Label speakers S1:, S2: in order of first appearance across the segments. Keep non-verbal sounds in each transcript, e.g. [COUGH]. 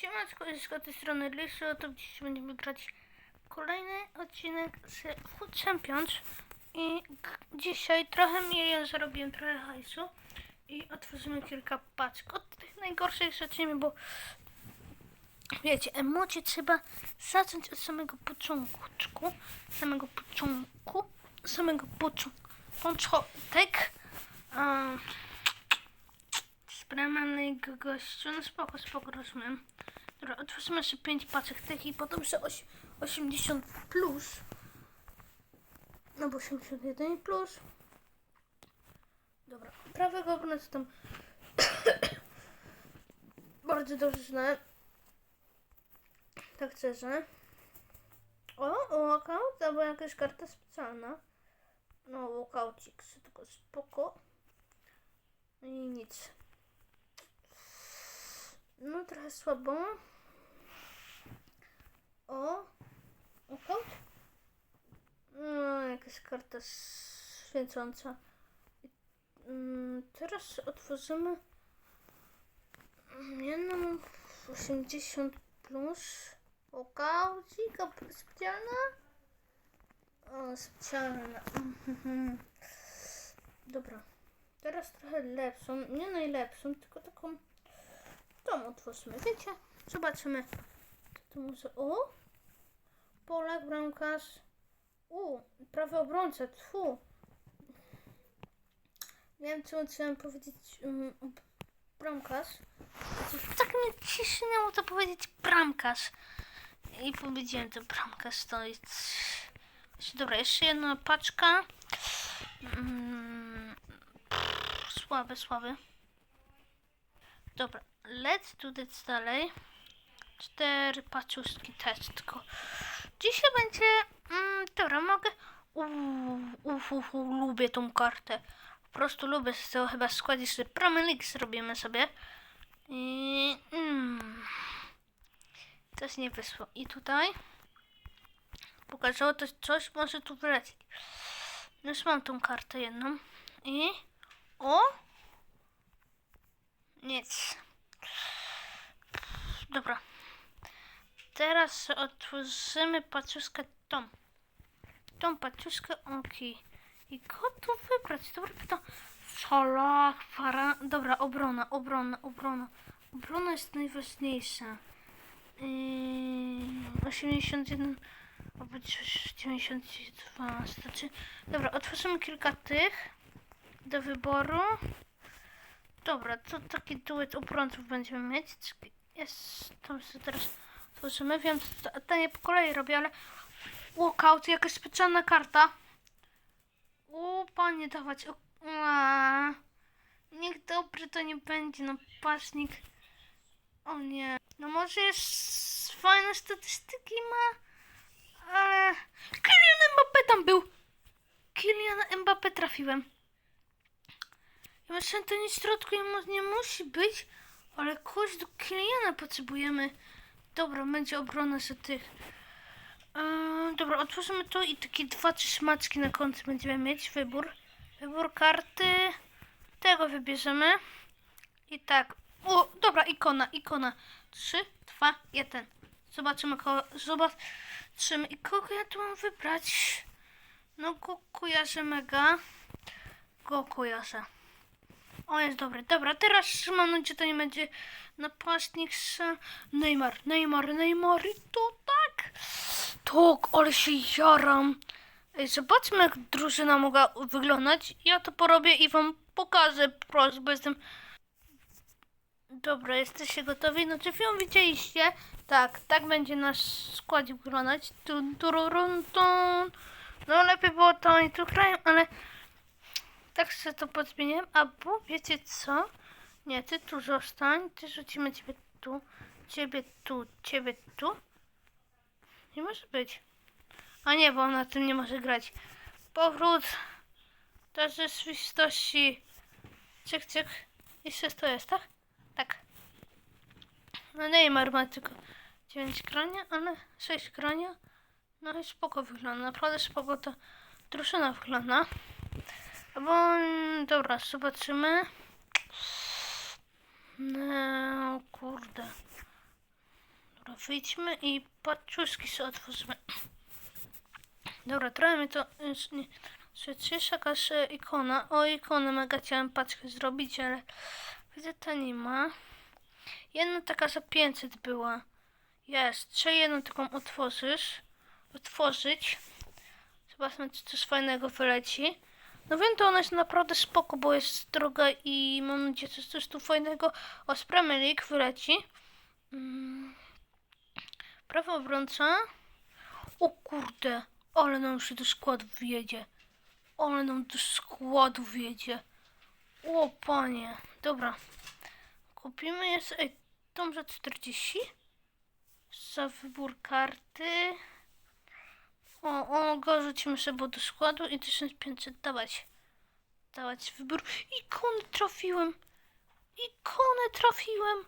S1: Siemanko, jest z tej strony Lisu, to dziś będziemy grać kolejny odcinek z Food Champions i dzisiaj trochę milion zarobiłem, trochę hajsu i otworzymy kilka paczek. Od tych najgorszych zacznijmy, bo wiecie, emocje trzeba zacząć od samego początku, samego początku, samego początku, początek. Um, Spremanego gościu, no spoko, spoko, rozumiem. Dobra, otworzymy jeszcze 5 paczek tych i potem oś- 80 plus. No bo 81 plus. Dobra, prawego obrony tam [COUGHS] bardzo dobrze znałem. Tak szczerze. O, walkout, albo jakaś karta specjalna. No, walkaucik, tylko spoko. No I nic. Trochę słabo. O! Okej. No, jakaś karta świecąca. Mm, teraz otworzymy jedną 80 plus. Okałcika specjalna. O, specjalna. [LAUGHS] Dobra. Teraz trochę lepszą. Nie najlepszą, tylko taką tą otworzymy. Wiecie? Zobaczymy. Co to może... O! Polak, bramkarz. U, prawy obrońca. Tfu. Nie wiem, czemu chciałem powiedzieć um, bramkarz. Tak mnie ciśniało to powiedzieć bramkarz. I powiedziałem to bramkarz to jest... Dobra, jeszcze jedna paczka. Mm, pff, słaby, słaby. Dobra, let's do this dalej. Cztery paczuszki też tylko. Dzisiaj będzie... Mm, dobra, mogę... Uuu, uf, uf, lubię tą kartę. Po prostu lubię z tego chyba składzić sobie League zrobimy sobie. I... Mm, coś nie wyszło. I tutaj... Pokazało to coś, może tu wylecieć. No Już mam tą kartę jedną. I... O! Nic. Dobra. Teraz otworzymy paczuszkę tą. Tą paczuszkę, okej. I go tu wybrać? Dobra, pytam. Salah, Fara... Dobra, obrona, obrona, obrona. Obrona jest najważniejsza. Yy, 81 albo 92 starczy. Dobra, otworzymy kilka tych do wyboru. Dobra, to taki duet obrońców będziemy mieć. Jest, to sobie teraz tworzymy. Wiem, to, nie po kolei robię, ale walkout, jakaś specjalna karta. O, panie dawać. O, niech dobry to nie będzie, no pacznik. O nie. No może jest fajne statystyki ma, ale... Kylian Mbappé tam był! Kylian Mbappé trafiłem. Myślę, to nic w środku nie, mu- nie musi być, ale kogoś do Kiliana potrzebujemy. Dobra, będzie obrona za tych. Eee, dobra, otworzymy to i takie dwa, trzy smaczki na końcu będziemy mieć. Wybór. Wybór karty. Tego wybierzemy. I tak. O, dobra, ikona, ikona. Trzy, dwa, jeden. Zobaczymy kogo. Zobaczymy. I kogo ja tu mam wybrać? No, go kojarzę mega. Go kojarzę. O, jest dobry. Dobra, teraz mam nadzieję, to nie będzie napastnik z Neymar, Neymar, Neymar i to tak. Tak, ale się jaram. Zobaczmy, jak drużyna mogła wyglądać. Ja to porobię i wam pokażę po prostu, bo jestem... Dobra, jesteście gotowi? No czy film widzieliście? Tak, tak będzie nasz skład wyglądać. Tun, tururun. No lepiej było to oni tu grają, ale tak sobie to podmieniłem. Albo wiecie co? Nie, ty tu zostań. Ty rzucimy ciebie tu. Ciebie tu, ciebie tu. Nie może być. A nie, bo on na tym nie może grać. Powrót do rzeczywistości. Cyk, cyk. Jeszcze to jest, tak? Tak. No Neymar ma tylko 9 grania, ale 6 grania. No i spoko wygląda. Naprawdę spoko to drużyna wygląda. Bo, mm, dobra, zobaczymy. No, kurde. wyjdźmy i paczuszki sobie otworzymy. Dobra, trochę mi to. Czy jest jakaś ikona? O, ikonę mega chciałem paczkę zrobić, ale widzę, to nie ma. Jedna taka za 500 była. Jest. Trzeba jedną taką otworzysz. Otworzyć. Zobaczmy, czy coś fajnego wyleci. No wiem, to ona jest naprawdę spoko, bo jest droga i mam nadzieję, że coś tu fajnego o Premier League wyleci. Mm. Prawo obrońca. O kurde, ale nam się do składu wjedzie. Ale nam do składu wjedzie. O panie, dobra. Kupimy jeszcze, ej, tą za 40. Za wybór karty. O, o, go rzucimy sobie do składu i 1500 dawać. Dawać wybór. Ikony trafiłem. Ikonę trafiłem.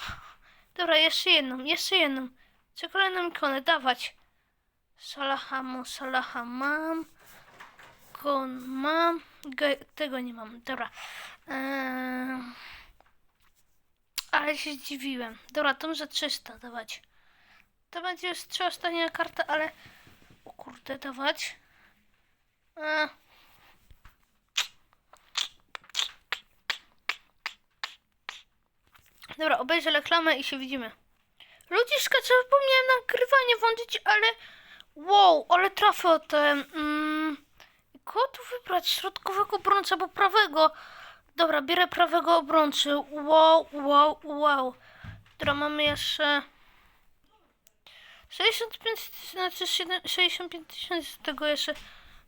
S1: [LAUGHS] Dobra, jeszcze jedną, jeszcze jedną. Co kolejną ikonę dawać. Salahamo, Salaha mam. Gon mam. Ge, tego nie mam. Dobra. Eee, ale się zdziwiłem. Dobra, tą za 300 dawać. To będzie już trzy ostatnia karta, ale... Kurde, dawać. Eee. Dobra, obejrzę reklamę i się widzimy. Ludziska, co zapomniałem nagrywanie włączyć, ale... Wow, ale trafię o ten... Mm, kogo tu wybrać? Środkowego obrońca albo prawego? Dobra, bierę prawego obrońcy. Wow, wow, wow. Dobra, mamy jeszcze... 65, znaczy 7, 65 tysięcy z tego jeszcze...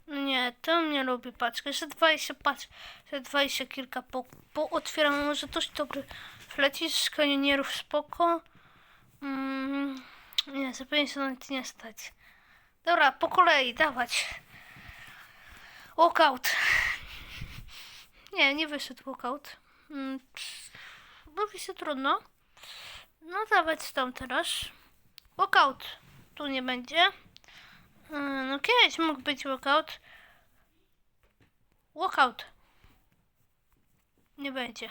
S1: Nie, to nie lubię paczkę. Jeszcze 20 paczek, jeszcze 20 kilka po, po otwieramy. Może coś dobry wleci z kanionierów spoko. Mm, nie, za 50 nawet nie stać. Dobra, po kolei, dawać. Walkout. Nie, nie wyszedł walkout. Mm, Mówi się trudno. No dawać tam teraz. Walkout. Tu nie będzie. Mm, No kiedyś mógł być walkout. Walkout. Nie będzie.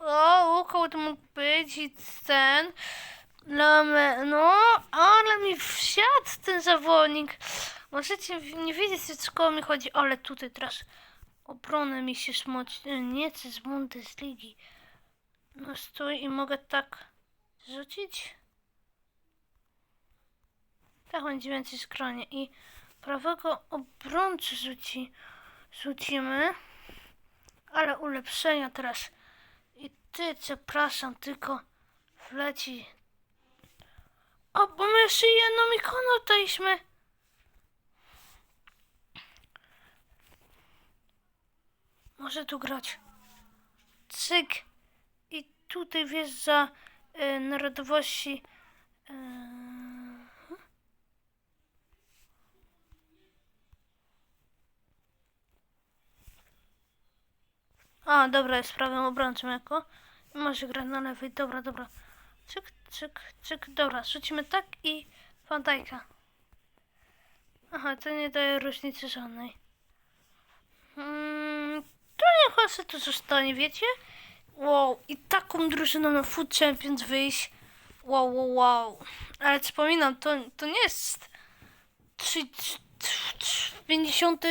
S1: O, walkout mógł być i ten. Lame, no, ale mi wsiadł ten zawodnik. Możecie nie wiedzieć, o kogo mi chodzi, ale tutaj teraz obronę mi się smoci. Nie chcę z Bundesligi. No stój i mogę tak rzucić. Tak będzie więcej skronie. I prawego obrońcy rzuci, rzucimy. Ale ulepszenia teraz. I ty, przepraszam, tylko wleci. O, bo my jeszcze jedną ikonę daliśmy. Może tu grać. Cyk. I tutaj wiesz za e, narodowości. E, A, dobra, jest prawym obrońcą jako. Może grać na lewej. Dobra, dobra. Cyk, cyk, cyk. Dobra, rzucimy tak i Fandajka. Aha, to nie daje różnicy żadnej. Mm, to niech sobie tu zostanie, wiecie? Wow, i taką drużyną na Food Champions wyjść. Wow, wow, wow. Ale wspominam, to, to nie jest 3, 50,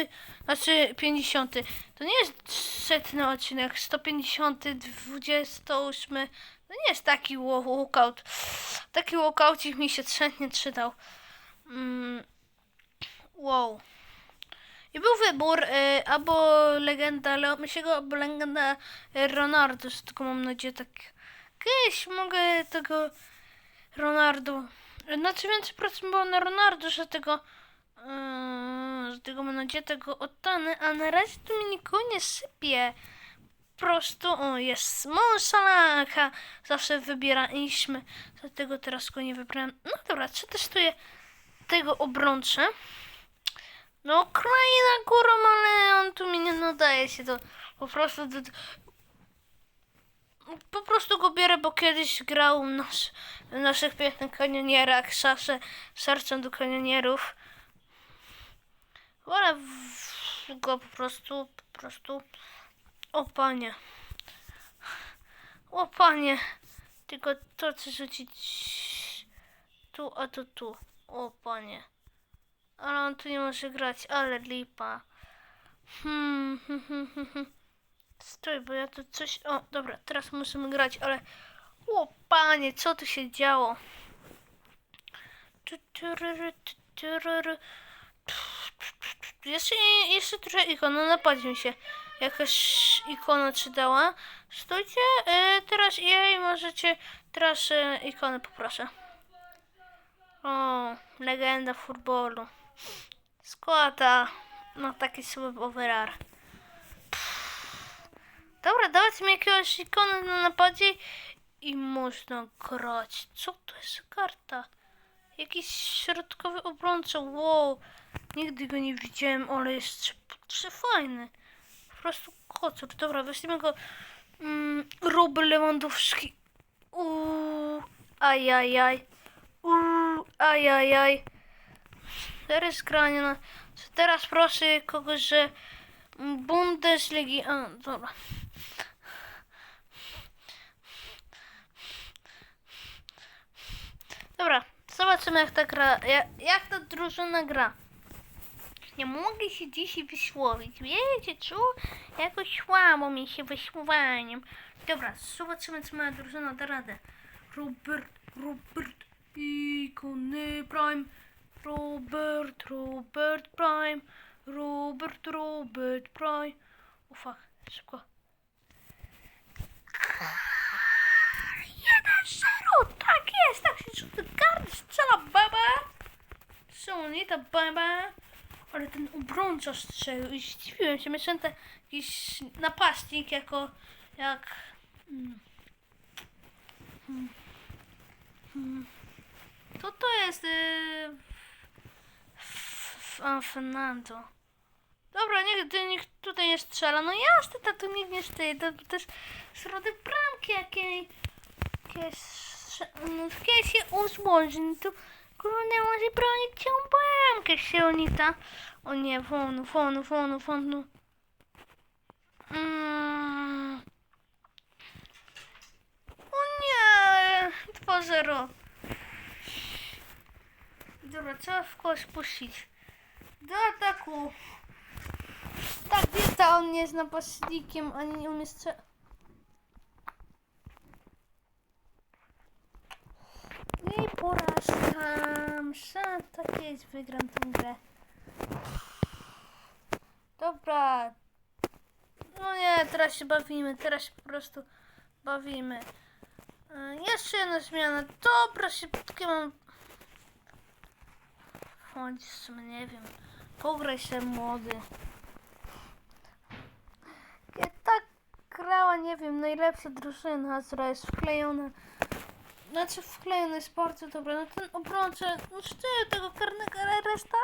S1: znaczy 50. To nie jest setny odcinek, 150, 28. To nie jest taki wa- walkout. Taki walkoucik mi się chętnie przydał. Mm, wow. I był wybór y, albo legenda Leo albo legenda Ronaldo. Tylko mam nadzieję tak kiedyś mogę tego Ronaldo. Znaczy więcej procent było na Ronaldo, że tego yy, że tego mam nadzieję tego odtany, a na razie tu mi nikogo nie sypie. Po prostu, o, jest Monsalaka. Zawsze wybieraliśmy. Dlatego teraz go nie wybrałem. No dobra, przetestuję tego obrońcę. No, kraina górą, ale on tu mi nie nadaje się do... Po prostu... Do, po prostu go bierę, bo kiedyś grał nasz, w naszych pięknych kanionierach, zawsze sercem do kanionierów. Wolę go po prostu, po prostu... O panie. O panie. Tylko to chcę rzucić... tu, a to tu. O panie. Ale on tu nie może grać, ale lipa. Hmm, hmm, hmm, hmm. Stój, bo ja tu coś... O, dobra, teraz musimy grać, ale... O panie, co tu się działo? Tu, turury, tu, turury. Jeszcze, jeszcze trochę ikona, napadł mi się. Jakaś ikona czytała. Stójcie, e, teraz jej możecie... Teraz e, ikonę poproszę. O, legenda futbolu. Składa no taki słaby overar. Dobra, dawajcie mi jakiegoś ikony na napadzie i można grać. Co to jest karta? Jakiś środkowy obrońca, wow. Nigdy go nie widziałem, ale jest trzy, trzy fajny. Po prostu kocur. Dobra, weźmiemy go. Mm, Robert Lewandowski. Uuu, ajajaj. Uuu, ajajaj. Teraz granie na... Teraz proszę kogoś, że Bundesligi... A, dobra. Dobra, zobaczymy jak ta gra... Jak, jak ta drużyna gra. Nie mogę się dzisiaj wysłowić. Wiecie co? Jakoś słabo mi się wysłowaniem. Dobra, zobaczymy co moja drużyna da radę. Robert, Robert, ikony Prime. Robert, Robert Prime. Robert, Robert Prime. Fuck, szybko. 1-0! Tak jest, tak się rzuca karty, strzela baba. Sonita baba. Ale ten obrońca strzelił i zdziwiłem się. Myślałem, że jakiś napastnik jako jak... Mm. Hmm. Hmm. To to jest... Yy... F- Fernando. Dobra, niech, niech tutaj nie strzela. No jasne, to tu nikt nie stoi. To, to jest środek bramki jakiej... Jakieś... No, kiedy się uzłoży, to kurde może bronić cię bramkę się onita. O nie, wonu, wonu, wonu, wonu. Mm. O nie! 2-0. Dobra, trzeba w kogoś puścić. Do ataku. Tak, wieta, on nie jest napastnikiem, ani nie umie strzelać. I porażkam. Szan, tak jest, wygram tę grę. Dobra. No nie, teraz się bawimy, teraz się po prostu bawimy. E, Jeszcze jedna zmiana. Dobra, szybkie mam... Bądź w sumie, nie wiem. Pograj się młody. Ja tak grała, nie wiem, najlepsza drużyna, która jest wklejona. Znaczy wklejony jest bardzo dobra. No ten obrońca, no sztyl tego karnego, reszta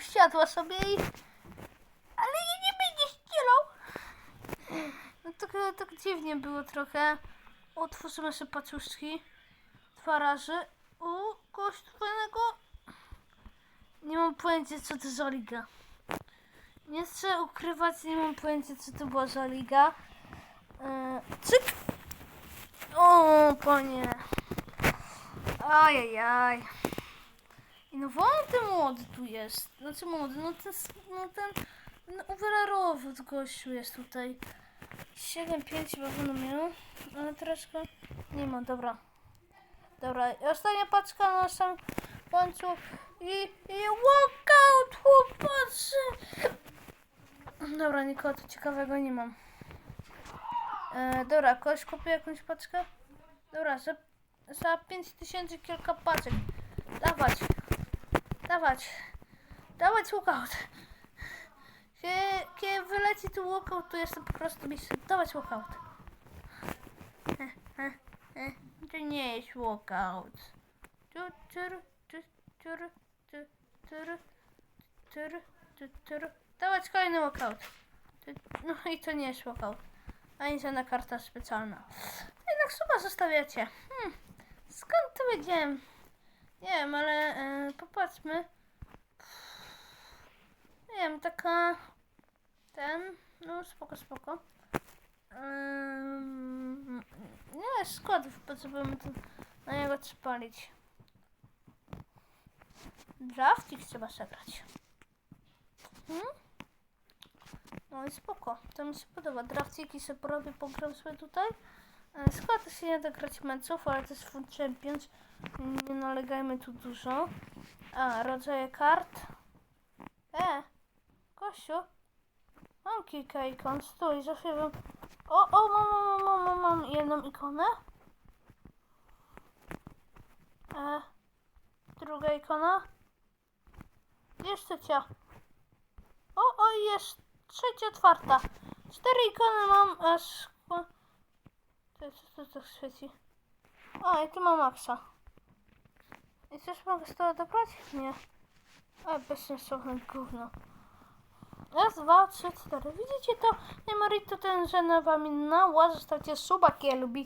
S1: wsiadła sobie i... Ale jej nie będzie ścielał. No tak, tak dziwnie było trochę. Otworzymy sobie paczuszki. Dwa razy. U, kogoś fajnego. Nie mam pojęcia co to za liga. Nie chcę ukrywać, nie mam pojęcia co to była za liga. Eee, cyk! O, panie. Ajajaj. No wolny młody tu jest. Znaczy młody, no ten, no ten, ten overallowy gościu jest tutaj. 7-5 chyba będę miał, ale troszkę nie ma, dobra. Dobra, ostatnia paczka na sam końcu i, i walkout, chłopacy. Dobra, nikogo tu ciekawego nie mam. E, dobra, ktoś kupił jakąś paczkę? Dobra, za, za 5000 kilka paczek. Dawać. Dawać. Dawać walkout. Kiedy, kiedy wyleci tu walkout, to jestem po prostu mistrzem. Dawać walkout. To [LAUGHS] nie jest walkout. Tu, tu, tur, tu, tur, tur, tu, tur. Dawać kolejny walkout. Tu- No i to nie jest walkout ani żadna karta specjalna. Jednak suba zostawiacie. Hmm. Skąd to wiedziałem? Nie wiem, ale e, popatrzmy. Nie wiem, taka... Ten... No spoko, spoko. Ym, nie, składów potrzebujemy tu Na niego trzeba palić. Draftik trzeba zebrać. Hmm? No i spoko. To mi się podoba. Draftiki sobie porobię, pogram sobie tutaj. E, Skład to się nie da grać meczów, ale to jest Food Champions. Nie nalegajmy tu dużo. A, rodzaje kart. E, Kościu. Mam kilka ikon. Stój, za chwilę. O, o, mam, mam, mam, mam, mam jedną ikonę. E, druga ikona. Jest trzecia. O, o, jest trzecia, czwarta. Cztery ikony mam, a szkło... To co to tak świeci? O, i tu mam Maxa. I coś mogę z tego dobrać? Nie. A, bezsensowne gówno. Raz, dwa, trzy, cztery. Widzicie to? Nie Marito ten, że na wami na zostawcie suba, jak lubi.